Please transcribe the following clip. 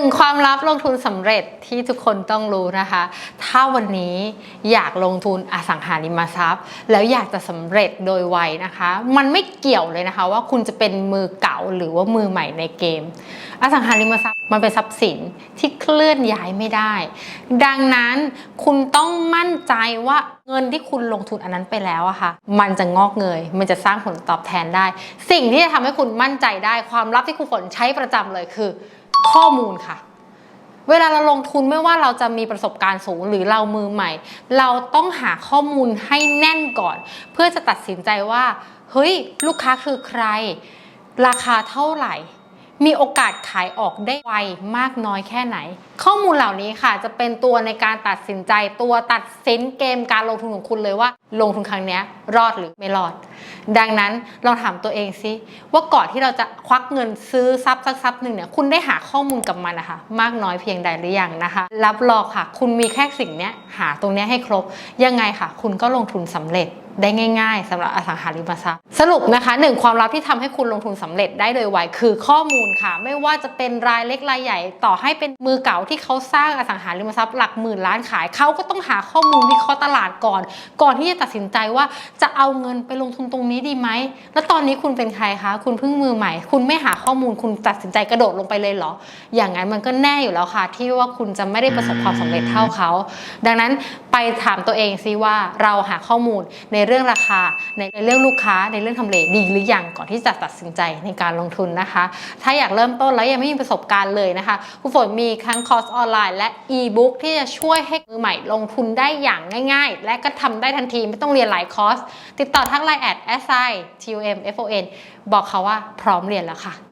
นึ่งความลับลงทุนสำเร็จที่ทุกคนต้องรู้นะคะ ถ้าวันนี้อยากลงทุนอสังหาริมทรัพย์ แล้วอยากจะสำเร็จโดยไวนะคะ มันไม่เกี่ยวเลยนะคะ ว่าคุณจะเป็นมือเก่าหรือว่ามือใหม่ในเกม อสังหาริมทรัพย์มันเป็นทรัพย์สินที่เคลื่อนย้ายไม่ได้ ดังนั้นคุณต้องมั่นใจว่าเงินที่คุณลงทุนอันนั้นไปแล้วอะค่ะ มันจะงอกเงย มันจะสร้างผลตอบแทนได้ สิ่งที่จะทำให้คุณมั่นใจได้ ความลับที่ครูฝนใช้ประจำเลยคือ ข้อมูลค่ะ เวลาเราลงทุนไม่ว่าเราจะมีประสบการณ์สูงหรือเรามือใหม่ เราต้องหาข้อมูลให้แน่นก่อน เพื่อจะตัดสินใจว่า เฮ้ย ลูกค้าคือใคร ราคาเท่าไหร่ มีโอกาสขายออกได้ไวมากน้อยแค่ไหน ข้อมูลเหล่านี้ค่ะ จะเป็นตัวในการตัดสินใจตัวตัดสินเกมการลงทุนของคุณเลยว่า ลงทุนครั้งนี้รอดหรือไม่รอด ดังนั้นลองถามตัวเองซิว่าก่อนที่เราจะควักเงินซื้อทรัพย์สักทรัพย์หนึ่งเนี่ยคุณได้หาข้อมูลกับมันนะคะมากน้อยเพียงใดหรือยังนะคะ รับรองค่ะ คุณมีแค่สิ่งเนี้ยหาตรงเนี้ยให้ครบยังไงค่ะ คุณก็ลงทุนสำเร็จได้ง่าย ๆสำหรับอสังหาริมทรัพย์สรุปนะคะหนึ่งความลับที่ทำให้คุณลงทุนสำเร็จได้โดยไวคือข้อมูลค่ะ ไม่ว่าจะเป็นรายเล็กรายใหญ่ ต่อให้เป็นมือเก่าที่เขาสร้างอสังหาริมทรัพย์หลักหมื่นล้านขายเขาก็ต้องหาข้อมูลวิเคราะห์ตลาดก่อน ก่อนที่จะตัดสินใจว่าจะเอาเงินไปลงทุนตรงนี้ดีไหมแล้วตอนนี้คุณเป็นใครคะคุณเพิ่งมือใหม่ คุณไม่หาข้อมูลคุณตัดสินใจกระโดดลงไปเลยเหรอ อย่างนั้นมันก็แน่อยู่แล้วค่ะ ที่ว่าคุณจะไม่ได้ประสบความสำเร็จเท่าเขา ดังนั้นไปถามตัวเองซิว่าเราหาข้อมูลในในเรื่องราคา ในเรื่องลูกค้าในเรื่องทำเลดีหรือยังก่อนที่จะตัดสินใจในการลงทุนนะคะ ถ้าอยากเริ่มต้นแล้วยังไม่มีประสบการณ์เลยนะคะครูฝนมีทั้งคอร์สออนไลน์และอีบุ๊กที่จะช่วยให้มือใหม่ลงทุนได้อย่างง่าย ๆ และก็ทำได้ทันทีไม่ต้องเรียนหลายคอร์สติดต่อทักไลน์แอด s i t u m f o n บอกเขาว่าพร้อมเรียนแล้วค่ะ